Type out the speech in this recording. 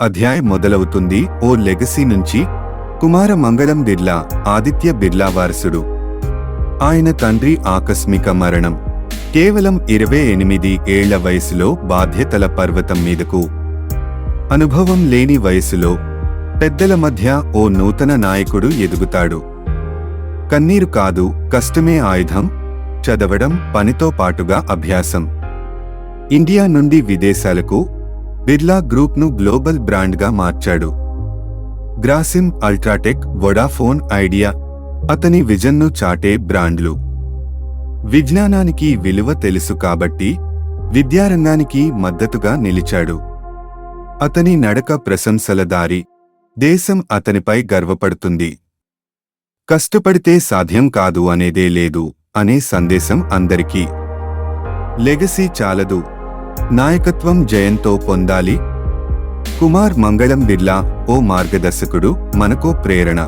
అధ్యాయం మొదలవుతుంది. ఓ లెగసీ నుంచి కుమార మంగళం బిర్లా ఆదిత్య బిర్లా వారసుడు. ఆయన తండ్రి ఆకస్మిక మరణం. కేవలం ఇరవై ఎనిమిది ఏళ్ళ వయసులో బాధ్యతల పర్వతం మీదకు. అనుభవం లేని వయసులో పెద్దల మధ్య ఓ నూతన నాయకుడు ఎదుగుతాడు. కన్నీరు కాదు కష్టమే ఆయుధం చదవడం పనితో పాటుగా అభ్యాసం. ఇండియా నుండి విదేశాలకు బిర్లా గ్రూప్ను గ్లోబల్ బ్రాండ్గా మార్చాడు. గ్రాసిమ్ అల్ట్రాటెక్ వొడాఫోన్ ఐడియా అతని విజన్ను చాటే బ్రాండ్లు. విజ్ఞానానికి విలువ తెలుసు కాబట్టి విద్యారంగానికి మద్దతుగా నిలిచాడు. అతని నడక ప్రశంసల దారి దేశం అతనిపై గర్వపడుతుంది. కష్టపడితే సాధ్యం కాదు అనేదే లేదు అనే సందేశం అందరికీ. లెగసీ చాలదు నాయకత్వం జయంతో పొందాలి. కుమార్ మంగళం బిర్లా ఓ మార్గదర్శకుడు మనకో ప్రేరణ.